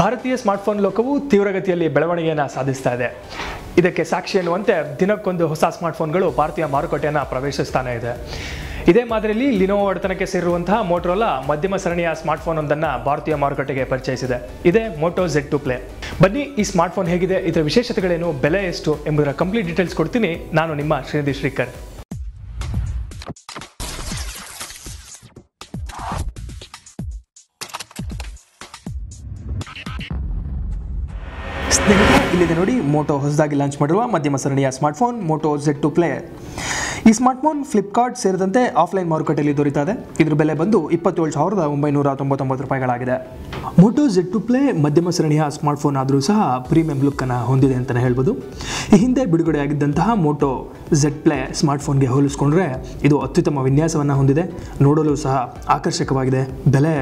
ಭಾರತೀಯ ಸ್ಮಾರ್ಟ್ಫೋನ್ ಲೋಕವು ತೀವ್ರಗತಿಯಲ್ಲಿ ಬೆಳವಣಿಗೆಯನ್ನು ಸಾಧಿಸ್ತಾ ಇದೆ. ಇದಕ್ಕೆ ಸಾಕ್ಷಿ ಎನ್ನುವಂತೆ ದಿನಕ್ಕೊಂದು ಹೊಸ ಸ್ಮಾರ್ಟ್ಫೋನ್ಗಳು ಭಾರತೀಯ ಮಾರುಕಟ್ಟೆಯನ್ನು ಪ್ರವೇಶಿಸ್ತಾನೆ ಇದೆ. ಇದೇ ಮಾದರಿಯಲ್ಲಿ ಲಿನೋವೋ ಒಡೆತನಕ್ಕೆ ಸೇರಿರುವಂತಹ ಮೋಟ್ರೋಲಾ ಮಧ್ಯಮ ಸರಣಿಯ ಸ್ಮಾರ್ಟ್ಫೋನ್ ಒಂದನ್ನು ಭಾರತೀಯ ಮಾರುಕಟ್ಟೆಗೆ ಪರಿಚಯಿಸಿದೆ. ಇದೇ ಮೋಟೋ ಝೆಡ್ ಟು ಪ್ಲೇ ಬನ್ನಿ, ಈ ಸ್ಮಾರ್ಟ್ಫೋನ್ ಹೇಗಿದೆ? ಇದರ ವಿಶೇಷತೆಗಳೇನು? ಬೆಲೆ ಎಷ್ಟು? ಎಂಬುದರ ಕಂಪ್ಲೀಟ್ ಡೀಟೇಲ್ಸ್ ಕೊಡ್ತೀನಿ. ನಾನು ನಿಮ್ಮ ಶ್ರೀನಿಧಿ ಶ್ರೀಕರ್. ಸ್ನೇಹಿತರೆ ಇಲ್ಲಿದೆ ನೋಡಿ ಮೋಟೋ ಹೊಸದಾಗಿ ಲಾಂಚ್ ಮಾಡಿರುವ ಮಧ್ಯಮ ಸರಣಿಯ smartphone Moto Z two play ಈ ಸ್ಮಾರ್ಟ್ಫೋನ್, ಫ್ಲಿಪ್ಕಾರ್ಟ್ ಸೇರಿದಂತೆ ಆಫ್ಲೈನ್ ಮಾರುಕಟ್ಟೆಯಲ್ಲಿ ದೊರೀತಾ ಇದೆ ಇದ್ರ ಬೆಲೆ ಬಂದು ಇಪ್ಪತ್ತೇಳು ಸಾವಿರದ ಒಂಬೈನೂರ ತೊಂಬತ್ತೊಂಬತ್ತು ರೂಪಾಯಿಗಳಾಗಿದೆ. ಮೋಟೋ ಜೆಡ್ ಟು ಪ್ಲೇ ಮಧ್ಯಮ ಸರಣಿಯ ಸ್ಮಾರ್ಟ್ಫೋನ್ ಆದರೂ ಸಹ ಪ್ರೀಮಿಯಂ ಲುಕ್ಕನ್ನು ಹೊಂದಿದೆ ಅಂತಲೇ ಹೇಳ್ಬೋದು. ಈ ಹಿಂದೆ ಬಿಡುಗಡೆಯಾಗಿದ್ದಂತಹ ಮೋಟೋ ಜೆಡ್ ಪ್ಲೇ ಸ್ಮಾರ್ಟ್ಫೋನ್ಗೆ ಹೋಲಿಸ್ಕೊಂಡ್ರೆ ಇದು ಅತ್ಯುತ್ತಮ ವಿನ್ಯಾಸವನ್ನು ಹೊಂದಿದೆ. ನೋಡಲು ಸಹ ಆಕರ್ಷಕವಾಗಿದೆ. ಬೆಲೆ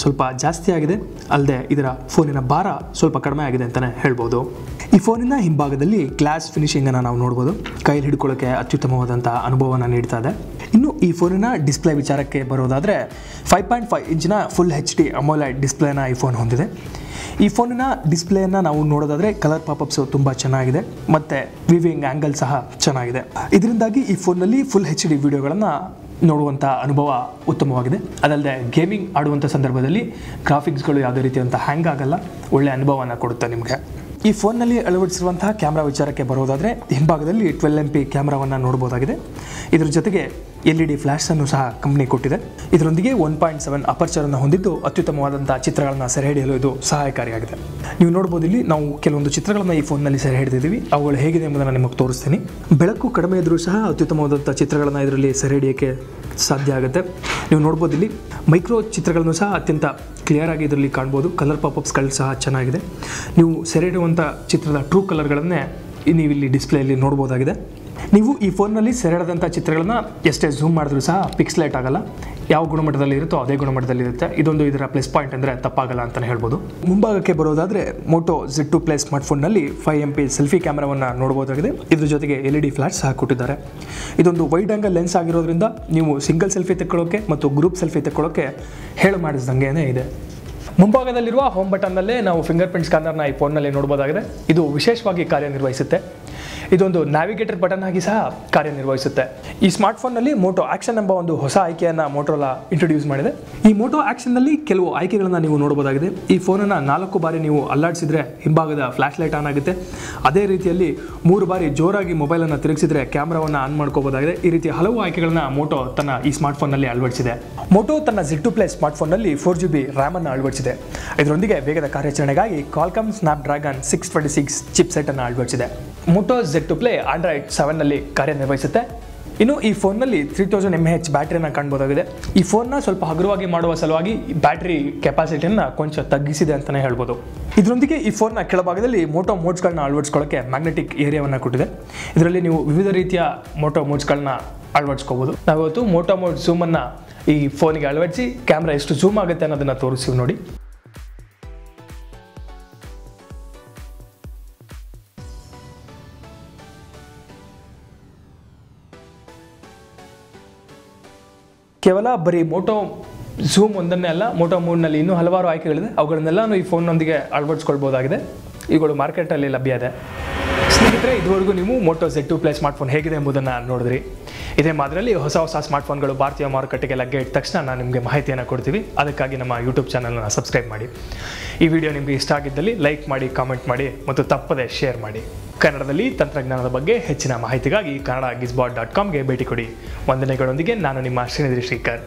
ಸ್ವಲ್ಪ ಜಾಸ್ತಿ ಆಗಿದೆ ಅಲ್ಲದೆ ಇದರ ಫೋನಿನ ಭಾರ ಸ್ವಲ್ಪ ಕಡಿಮೆ ಆಗಿದೆ ಅಂತಲೇ ಹೇಳ್ಬೋದು. ಈ ಫೋನಿನ ಹಿಂಭಾಗದಲ್ಲಿ ಗ್ಲಾಸ್ ಫಿನಿಶಿಂಗನ್ನು ನಾವು ನೋಡ್ಬೋದು. ಕೈಲಿ ಹಿಡ್ಕೊಳ್ಳೋಕ್ಕೆ ಅತ್ಯುತ್ತಮವಾದಂಥ ಅನುಭವವನ್ನು ನೀಡ್ತಾ ಇದೆ. ಇನ್ನು ಈ ಫೋನಿನ ಡಿಸ್ಪ್ಲೇ ವಿಚಾರಕ್ಕೆ ಬರೋದಾದರೆ ಫೈವ್ ಪಾಯಿಂಟ್ ಫೈವ್ ಇಂಚಿನ ಫುಲ್ ಹೆಚ್ ಡಿ ಅಮೋಲೈಡ್ ಡಿಸ್ಪ್ಲೇನ ಈ ಫೋನ್ ಹೊಂದಿದೆ. ಈ ಫೋನಿನ ಡಿಸ್ಪ್ಲೇನ ನಾವು ನೋಡೋದಾದರೆ ಕಲರ್ ಪಾಪಪ್ಸು ತುಂಬ ಚೆನ್ನಾಗಿದೆ, ಮತ್ತು ವಿವಿಂಗ್ ಆ್ಯಂಗಲ್ ಸಹ ಚೆನ್ನಾಗಿದೆ. ಇದರಿಂದಾಗಿ ಈ ಫೋನ್ನಲ್ಲಿ ಫುಲ್ ಹೆಚ್ ಡಿ ವಿಡಿಯೋಗಳನ್ನು ನೋಡುವಂಥ ಅನುಭವ ಉತ್ತಮವಾಗಿದೆ. ಅದಲ್ಲದೆ ಗೇಮಿಂಗ್ ಆಡುವಂಥ ಸಂದರ್ಭದಲ್ಲಿ ಗ್ರಾಫಿಕ್ಸ್ಗಳು ಯಾವುದೇ ರೀತಿಯಂತ ಹ್ಯಾಂಗ್ ಆಗಲ್ಲ. ಒಳ್ಳೆಯ ಅನುಭವನ ಕೊಡುತ್ತೆ ನಿಮಗೆ. ಈ ಫೋನ್ನಲ್ಲಿ ಅಳವಡಿಸಿರುವಂತಹ ಕ್ಯಾಮ್ರಾ ವಿಚಾರಕ್ಕೆ ಬರೋದಾದರೆ, ಹಿಂಭಾಗದಲ್ಲಿ ಟ್ವೆಲ್ ಎಂ ಪಿ ಕ್ಯಾಮ್ರಾವನ್ನು ನೋಡ್ಬೋದಾಗಿದೆ. ಇದರ ಜೊತೆಗೆ ಎಲ್ ಇ ಡಿ ಫ್ಲ್ಯಾಶನ್ನು ಸಹ ಕಂಪ್ನಿ ಕೊಟ್ಟಿದೆ. ಇದರೊಂದಿಗೆ ಒನ್ ಪಾಯಿಂಟ್ ಸೆವೆನ್ ಅಪರ್ಚರನ್ನು ಹೊಂದಿದ್ದು ಅತ್ಯುತ್ತಮವಾದಂಥ ಚಿತ್ರಗಳನ್ನು ಸೆರೆ ಹಿಡಿಯಲು ಇದು ಸಹಾಯಕಾರಿಯಾಗಿದೆ. ನೀವು ನೋಡ್ಬೋದು ಇಲ್ಲಿ ನಾವು ಕೆಲವೊಂದು ಚಿತ್ರಗಳನ್ನು ಈ ಫೋನ್ನಲ್ಲಿ ಸೆರೆ ಹಿಡಿದಿದ್ದೀವಿ. ಅವುಗಳು ಹೇಗಿದೆ ಎಂಬುದನ್ನು ನಿಮಗೆ ತೋರಿಸ್ತೀನಿ. ಬೆಳಕು ಕಡಿಮೆ ಇದ್ದರೂ ಸಹ ಅತ್ಯುತ್ತಮವಾದಂಥ ಚಿತ್ರಗಳನ್ನು ಇದರಲ್ಲಿ ಸೆರೆ ಹಿಡಿಯೋಕ್ಕೆ ಸಾಧ್ಯ ಆಗುತ್ತೆ. ನೀವು ನೋಡ್ಬೋದು ಇಲ್ಲಿ ಮೈಕ್ರೋ ಚಿತ್ರಗಳನ್ನು ಸಹ ಅತ್ಯಂತ ಕ್ಲಿಯರ್ ಆಗಿ ಇದರಲ್ಲಿ ಕಾಣ್ಬೋದು. ಕಲರ್ ಪಾಪಪ್ಸ್ಗಳು ಸಹ ಚೆನ್ನಾಗಿದೆ. ನೀವು ಸೆರೆ ಹಿಡಿಯುವಂಥ ಚಿತ್ರದ ಟ್ರೂ ಕಲರ್ಗಳನ್ನೇ ನೀವು ಇಲ್ಲಿ ಡಿಸ್ಪ್ಲೇಯಲ್ಲಿ ನೋಡ್ಬೋದಾಗಿದೆ. ನೀವು ಈ ಫೋನ್ನಲ್ಲಿ ಸೆರೆಡದಂಥ ಚಿತ್ರಗಳನ್ನು ಎಷ್ಟೇ ಝೂಮ್ ಮಾಡಿದ್ರೂ ಸಹ ಪಿಕ್ಸ್ಲೈಟ್ ಆಗಲ್ಲ. ಯಾವ ಗುಣಮಟ್ಟದಲ್ಲಿ ಇರುತ್ತೋ ಅದೇ ಗುಣಮಟ್ಟದಲ್ಲಿ ಇರುತ್ತೆ. ಇದೊಂದು ಇದರ ಪ್ಲಸ್ ಪಾಯಿಂಟ್ ಅಂದರೆ ತಪ್ಪಾಗಲ್ಲ ಅಂತಲೇ ಹೇಳ್ಬೋದು. ಮುಂಭಾಗಕ್ಕೆ ಬರೋದಾದರೆ ಮೋಟೋ ಜೆಡ್ ಟು ಪ್ಲೇ ಸ್ಮಾರ್ಟ್ಫೋನ್ನಲ್ಲಿ ಫೈವ್ ಎಂ ಪಿ ಸೆಲ್ಫಿ ಕ್ಯಾಮ್ರಾವನ್ನು ನೋಡ್ಬೋದಾಗಿದೆ. ಇದ್ರ ಜೊತೆಗೆ ಎಲ್ ಇ ಡಿ ಫ್ಲಾಟ್ ಸಹ ಕೊಟ್ಟಿದ್ದಾರೆ. ಇದೊಂದು ವೈಡ್ ಆ್ಯಂಗಲ್ ಲೆನ್ಸ್ ಆಗಿರೋದ್ರಿಂದ ನೀವು ಸಿಂಗಲ್ ಸೆಲ್ಫಿ ತೆಕ್ಕೊಳ್ಳೋಕ್ಕೆ ಮತ್ತು ಗ್ರೂಪ್ ಸೆಲ್ಫಿ ತೆಕ್ಕೊಳ್ಳೋಕ್ಕೆ ಹೇಳು ಮಾಡಿಸ್ದಂಗೆ ಇದೆ. ಮುಂಭಾಗದಲ್ಲಿರುವ ಹೋಮ್ ಬಟನ್ನಲ್ಲೇ ನಾವು ಫಿಂಗರ್ ಪ್ರಿಂಟ್ ಸ್ಕ್ಯಾನರ್ನ ಈ ಫೋನ್ನಲ್ಲಿ ನೋಡ್ಬೋದಾಗಿದೆ. ಇದು ವಿಶೇಷವಾಗಿ ಕಾರ್ಯನಿರ್ವಹಿಸುತ್ತೆ. ಇದೊಂದು ನ್ಯಾವಿಗೇಟರ್ ಬಟನ್ ಆಗಿ ಸಹ ಕಾರ್ಯನಿರ್ವಹಿಸುತ್ತೆ. ಈ ಸ್ಮಾರ್ಟ್ಫೋನ್ನಲ್ಲಿ ಮೋಟೋ ಆಕ್ಷನ್ ಎಂಬ ಒಂದು ಹೊಸ ಆಯ್ಕೆಯನ್ನು ಮೋಟೋಲಾ ಇಂಟ್ರೊಡ್ಯೂಸ್ ಮಾಡಿದೆ. ಈ ಮೋಟೋ ಆಕ್ಷನ್ನಲ್ಲಿ ಕೆಲವು ಆಯ್ಕೆಗಳನ್ನು ನೀವು ನೋಡಬಹುದಾಗಿದೆ. ಈ ಫೋನನ್ನು ನಾಲ್ಕು ಬಾರಿ ನೀವು ಅಲ್ಲಾಡಿಸಿದ್ರೆ ಹಿಂಭಾಗದ ಫ್ಲಾಶ್ ಲೈಟ್ ಆನ್ ಆಗುತ್ತೆ. ಅದೇ ರೀತಿಯಲ್ಲಿ ಮೂರು ಬಾರಿ ಜೋರಾಗಿ ಮೊಬೈಲನ್ನು ತಿರುಗಿಸಿದ್ರೆ ಕ್ಯಾಮ್ರಾವನ್ನು ಆನ್ ಮಾಡ್ಕೋಬಹುದಾಗಿದೆ. ಈ ರೀತಿ ಹಲವು ಆಯ್ಕೆಗಳನ್ನು ಮೋಟೋ ತನ್ನ ಈ ಸ್ಮಾರ್ಟ್ಫೋನ್ನಲ್ಲಿ ಅಳವಡಿಸಿದೆ. ಮೋಟೋ ತನ್ನ ಜಿಟ್ಟು ಪ್ಲೇ ಸ್ಮಾರ್ಟ್ಫೋನ್ನಲ್ಲಿ ಫೋರ್ ಜಿ ಬಿ ರ್ಯಾಮನ್ನು ಅಳವಡಿಸಿದೆ. ಇದರೊಂದಿಗೆ ವೇಗದ ಕಾರ್ಯಾಚರಣೆಗಾಗಿ Qualcomm Snapdragon six twenty six chip ಸೆಟನ್ನು ಅಳವಡಿಸಿದೆ. Moto Z two play Android ಸೆವೆನ್ನಲ್ಲಿ ಕಾರ್ಯನಿರ್ವಹಿಸುತ್ತೆ. ಇನ್ನು ಈ ಫೋನ್ನಲ್ಲಿ ತ್ರೀ ತೌಸಂಡ್ ಎಂ ಎಚ್ ಬ್ಯಾಟ್ರಿನ ಕಾಣ್ಬೋದಾಗಿದೆ. ಈ ಫೋನ್ನ ಸ್ವಲ್ಪ ಹಗುರವಾಗಿ ಮಾಡುವ ಸಲುವಾಗಿ ಬ್ಯಾಟ್ರಿ ಕೆಪಾಸಿಟಿಯನ್ನು ಕೊಂಚ ತಗ್ಗಿಸಿದೆ ಅಂತಲೇ ಹೇಳ್ಬೋದು. ಇದರೊಂದಿಗೆ ಈ ಫೋನ್ನ ಕೆಳಭಾಗದಲ್ಲಿ ಮೋಟೋ ಮೋಡ್ಸ್ಗಳನ್ನ ಅಳವಡಿಸ್ಕೊಳ್ಳೋಕ್ಕೆ ಮ್ಯಾಗ್ನೆಟಿಕ್ ಏರಿಯಾವನ್ನು ಕೊಟ್ಟಿದೆ. ಇದರಲ್ಲಿ ನೀವು ವಿವಿಧ ರೀತಿಯ ಮೋಟೋ ಮೋಡ್ಸ್ಗಳನ್ನ ಅಳವಡಿಸ್ಕೋಬೋದು. ನಾವಿವತ್ತು ಮೋಟೋ ಮೋಡ್ ಝೂಮನ್ನು ಈ ಫೋನಿಗೆ ಅಳವಡಿಸಿ ಕ್ಯಾಮ್ರಾ ಎಷ್ಟು ಝೂಮ್ ಆಗುತ್ತೆ ಅನ್ನೋದನ್ನು ತೋರಿಸಿ ನೋಡಿ. ಕೇವಲ ಬರೀ ಮೋಟೋ ಝೂಮ್ ಒಂದನ್ನೇ ಅಲ್ಲ ಮೋಟೋ ಮೂಡ್ನಲ್ಲಿ ಇನ್ನೂ ಹಲವಾರು ಆಯ್ಕೆಗಳಿದೆ. ಅವುಗಳನ್ನೆಲ್ಲನೂ ಈ ಫೋನ್ನೊಂದಿಗೆ ಅಳವಡಿಸ್ಕೊಳ್ಬೋದಾಗಿದೆ. ಇವುಗಳು ಮಾರ್ಕೆಟಲ್ಲಿ ಲಭ್ಯ ಇದೆ. ಸ್ನೇಹಿತರೆ, ಇದುವರೆಗೂ ನೀವು Moto Z two play smartphone ಹೇಗಿದೆ ಎಂಬುದನ್ನು ನೋಡಿದ್ರಿ. ಇದೇ ಮಾದರಿಯಲ್ಲಿ ಹೊಸ ಹೊಸ ಸ್ಮಾರ್ಟ್ಫೋನ್ಗಳು ಭಾರತೀಯ ಮಾರುಕಟ್ಟೆಗೆ ಲಗ್ಗೆ ಇಟ್ಟ ತಕ್ಷಣ ನಾನು ನಿಮಗೆ ಮಾಹಿತಿಯನ್ನು ಕೊಡ್ತೀವಿ. ಅದಕ್ಕಾಗಿ ನಮ್ಮ ಯೂಟ್ಯೂಬ್ ಚಾನಲ್ನ ಸಬ್ಸ್ಕ್ರೈಬ್ ಮಾಡಿ. ಈ ವಿಡಿಯೋ ನಿಮಗೆ ಇಷ್ಟ ಆಗಿದ್ದಲ್ಲಿ ಲೈಕ್ ಮಾಡಿ ಕಾಮೆಂಟ್ ಮಾಡಿ ಮತ್ತು ತಪ್ಪದೆ ಶೇರ್ ಮಾಡಿ. ಕನ್ನಡದಲ್ಲಿ ತಂತ್ರಜ್ಞಾನದ ಬಗ್ಗೆ ಹೆಚ್ಚಿನ ಮಾಹಿತಿಗಾಗಿ ಕನ್ನಡ ಗಿಸ್ಬಾಟ್ ಡಾಟ್ ಕಾಮ್ಗೆ ಭೇಟಿ ಕೊಡಿ. ವಂದನೆಗಳೊಂದಿಗೆ ನಾನು ನಿಮ್ಮ ಶ್ರೀನಿಧಿ ಶ್ರೀಕರ್.